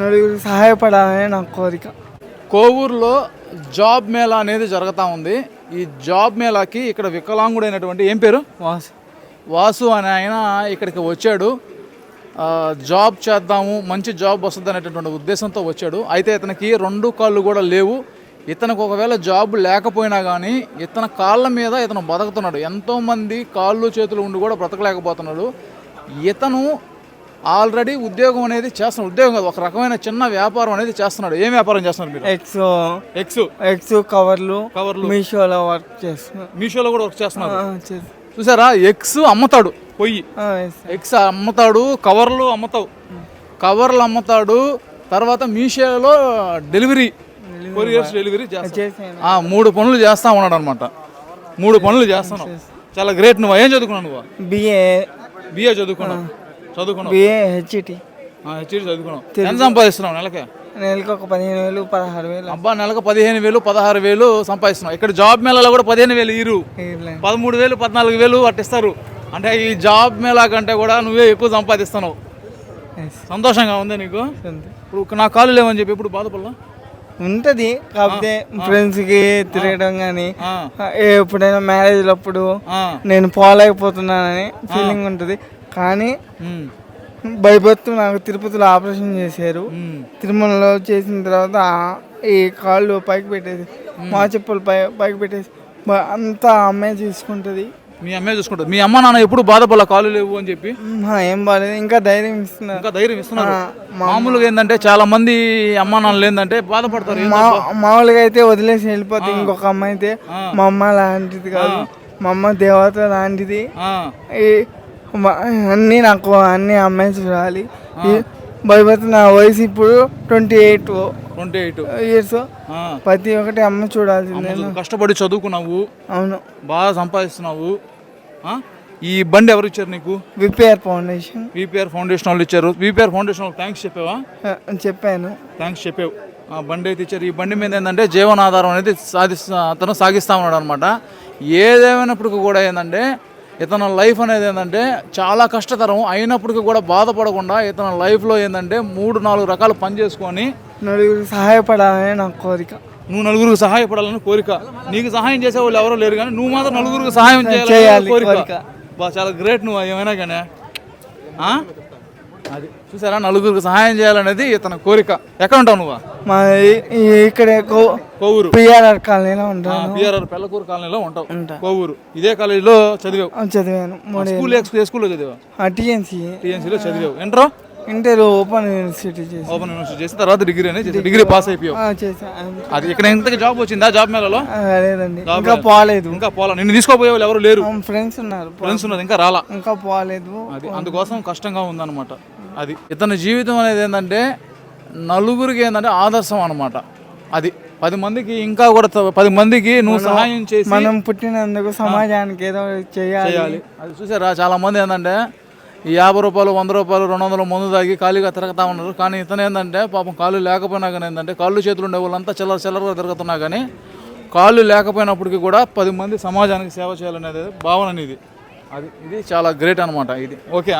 నలుగురికి సహాయపడాలని నా కోరిక. కోవూరులో జాబ్ మేళా అనేది జరుగుతూ ఉంది. ఈ జాబ్ మేళాకి ఇక్కడ వికలాంగుడైనటువంటి ఏం పేరు? వాసు. వాసు అనే ఆయన ఇక్కడికి వచ్చాడు. జాబ్ చేద్దాము మంచి జాబ్ వస్తుంది అనేటటువంటి ఉద్దేశంతో వచ్చాడు. అయితే ఇతనికి రెండు కాళ్ళు కూడా లేవు. ఇతనికి ఒకవేళ జాబ్ లేకపోయినా కానీ ఇతని కాళ్ళ మీద ఇతను బతుకుతున్నాడు. ఎంతోమంది కాళ్ళు చేతులు ఉండి కూడా బ్రతకలేకపోతున్నాడు. ఇతను ఆల్రెడీ ఉద్యోగం అనేది చేస్తున్నాడు ఉద్యోగం కాదు. ఒక రకమైన చిన్న వ్యాపారం అనేది చేస్తున్నాడు. ఏం వ్యాపారం చేస్తున్నారు మీరు? ఎక్స్ ఎక్స్ ఎక్స్ కవర్లు కవర్లు. మీషోలో వర్క్ చేస్తున్నా. మీషోలో కూడా వర్క్ చేస్తున్నారు చేస్తా. చూసారా? ఎక్స్ అమ్ముతాడు. పొయ్యి. ఎగ్స్ అమ్ముతాడు కవర్లు అమ్ముతావు. కవర్లు అమ్ముతాడు తర్వాత మీషోలో డెలివరీ. కొరియర్స్ డెలివరీ ఆ, మూడు పనులు చేస్తా ఉన్నాడు అనమాట మూడు పనులు చేస్తున్నావు చాలా గ్రేట్ నువ్వు. ఏం చదువుకున్నావు నువ్వు? బిఏ బిఏ చదువుకున్నావు. చదువుకున్నావు? బిఏ హెచ్ఈటి హెచ్ఈడి చదువుకున్నావు. ఎంత సంపాదిస్తున్నావు నెలకే? నెలకు ఒక పదిహేను వేలు పదహారు వేలు. అబ్బా నెలకు పదిహేను వేలు పదహారు వేలు సంపాదిస్తున్నావు. ఇక్కడ జాబ్ మేళాలో కూడా పదిహేను వేలు ఇరు. పదమూడు వేలు పద్నాలుగు వేలు అట్టిస్తారు అంటే ఈ జాబ్ మేళా కంటే కూడా నువ్వే ఎక్కువ సంపాదిస్తున్నావు. సంతోషంగా ఉంది నీకు. ఇప్పుడు నా కాలు లేవని చెప్పి ఇప్పుడు బాధపడలా? ఉంటది. కాకపోతే ఫ్రెండ్స్కి తిరగడం కానీ ఎప్పుడైనా మ్యారేజ్ అప్పుడు నేను పోలేకపోతున్నానని ఫీలింగ్ ఉంటుంది. కానీ భయపడుతూ నాకు తిరుపతిలో ఆపరేషన్ చేశారు. తిరుమలలో చేసిన తర్వాత ఈ కాళ్ళు పైకి పెట్టేసి మా చెప్పులు పై పైకి పెట్టేసి అంతా అమ్మాయి చూసుకుంటుంది. మీ అమ్మే చూసుకుంటుంది. మీ అమ్మ నాన్న ఎప్పుడు బాధపడలా కాలు లేవు అని చెప్పి? ఏం బాగాలేదు ఇంకా ధైర్యం ఇస్తున్నారు. ఇంకా ధైర్యం ఇస్తున్నారు. మామూలుగా ఏంటంటే చాలా మంది అమ్మ నాన్నలు ఏంటంటే బాధపడతారు? మామూలుగా అయితే వదిలేసి వెళ్ళిపోతే ఇంకొక అమ్మాయి అయితే. మా అమ్మ లాంటిది కాదు. మా అమ్మ దేవత లాంటిది. అన్నీ నాకు అన్ని అమ్మాయి చూడాలి ఈ భయపడుతు నా వయసు ఇప్పుడు twenty eight twenty eight years ప్రతి ఒక్కటి అమ్మ చూడాల్సిందే కష్టపడి చదువుకున్నావు. అవును. బాగా సంపాదిస్తున్నావు? ఈ బండి ఎవరు ఇచ్చారు నీకు? విపిఆర్ ఫౌండేషన్ విపిఆర్ ఫౌండేషన్ వాళ్ళు ఇచ్చారు. విపిఆర్ ఫౌండేషన్ వాళ్ళు థ్యాంక్స్ చెప్పావా? చెప్పాను. థ్యాంక్స్ చెప్పావు. ఆ బండి అయితే ఇచ్చారు. ఈ బండి మీద ఏంటంటే జీవనాధారం అనేది సాధిస్తా అతను సాగిస్తూ ఉన్నాడు అనమాట ఏదేమైనప్పటికీ కూడా ఏంటంటే ఇతని లైఫ్ అనేది ఏంటంటే చాలా కష్టతరం. అయినప్పటికీ కూడా బాధపడకుండా ఇతని లైఫ్లో ఏంటంటే మూడు నాలుగు రకాలు పని చేసుకొని నలుగురికి సహాయపడాలని నా కోరిక. నువ్వు నలుగురికి సహాయపడాలని కోరిక. నీకు సహాయం చేసే వాళ్ళు ఎవరో లేరు కానీ నువ్వు మాత్రం నలుగురికి సహాయం చేయాలి, కోరిక. బా చాలా గ్రేట్ నువ్వు ఏమైనా కానీ? అది. చూసారా? నలుగురికి సహాయం చేయాలనేది ఇతని కోరిక. ఎక్కడ ఉంటావు నువ్వు? మా ఇక్కడే కోవూరు. పిఆర్ఆర్ కాలనీలో ఉంటాను. పిఆర్ఆర్ పెళ్ళకూరు కాలనీలో ఉంటావు ఉంటా. కోవూరు. ఇదే కాలేజీలో చదివావు. చదివాను. స్కూల్ ఏ స్కూల్లో చదివావు? టీఎన్సీ. టీఎన్సీలో చదివావు. ఎంట్రో ఇంటర్ ఓపెన్ యూనివర్సిటీ చేసి ఓపెన్ యూనివర్సిటీ చేసిన తర్వాత డిగ్రీ అనేది. డిగ్రీ పాస్ అయిపోయావు. అది ఇక్కడ ఇంతకి జాబ్ వచ్చిందా? జాబ్ మేళలో? లేదండి. ఇంకా పోలేదు. ఇంకా పోలా. నిన్ను తీసుకోపోయే వాళ్ళు ఎవరు లేరు. ఫ్రెండ్స్ ఉన్నారు. ఫ్రెండ్స్ ఉన్నారు. ఇంకా రాలా. ఇంకా పోలేదు. అది అందుకోసం కష్టంగా ఉందన్నమాట. అది ఇతని జీవితం అనేది ఏంటంటే నలుగురికి ఏంటంటే ఆదర్శం అన్నమాట. అది పది మందికి ఇంకా కూడా పది మందికి నువ్వు సహాయం చేసి మనం పుట్టినందుకు సమాజానికి ఏదో చేయాలి. అది చూసారా చాలా మంది ఏంటంటే ఈ యాభై రూపాయలు వంద రూపాయలు రెండు వందలు మందు తాగి ఖాళీగా తిరుగుతూ ఉన్నారు. కానీ ఇతను ఏంటంటే పాపం కాళ్ళు లేకపోయినా కానీ ఏంటంటే కాళ్ళు చేతులు ఉండే వాళ్ళంతా చిల్లర చిల్లరగా తిరుగుతున్నా కానీ కాళ్ళు లేకపోయినప్పటికీ కూడా పది మంది సమాజానికి సేవ చేయాలనేది భావన అనేది. అది ఇది చాలా గ్రేట్ అనమాట ఇది. ఓకే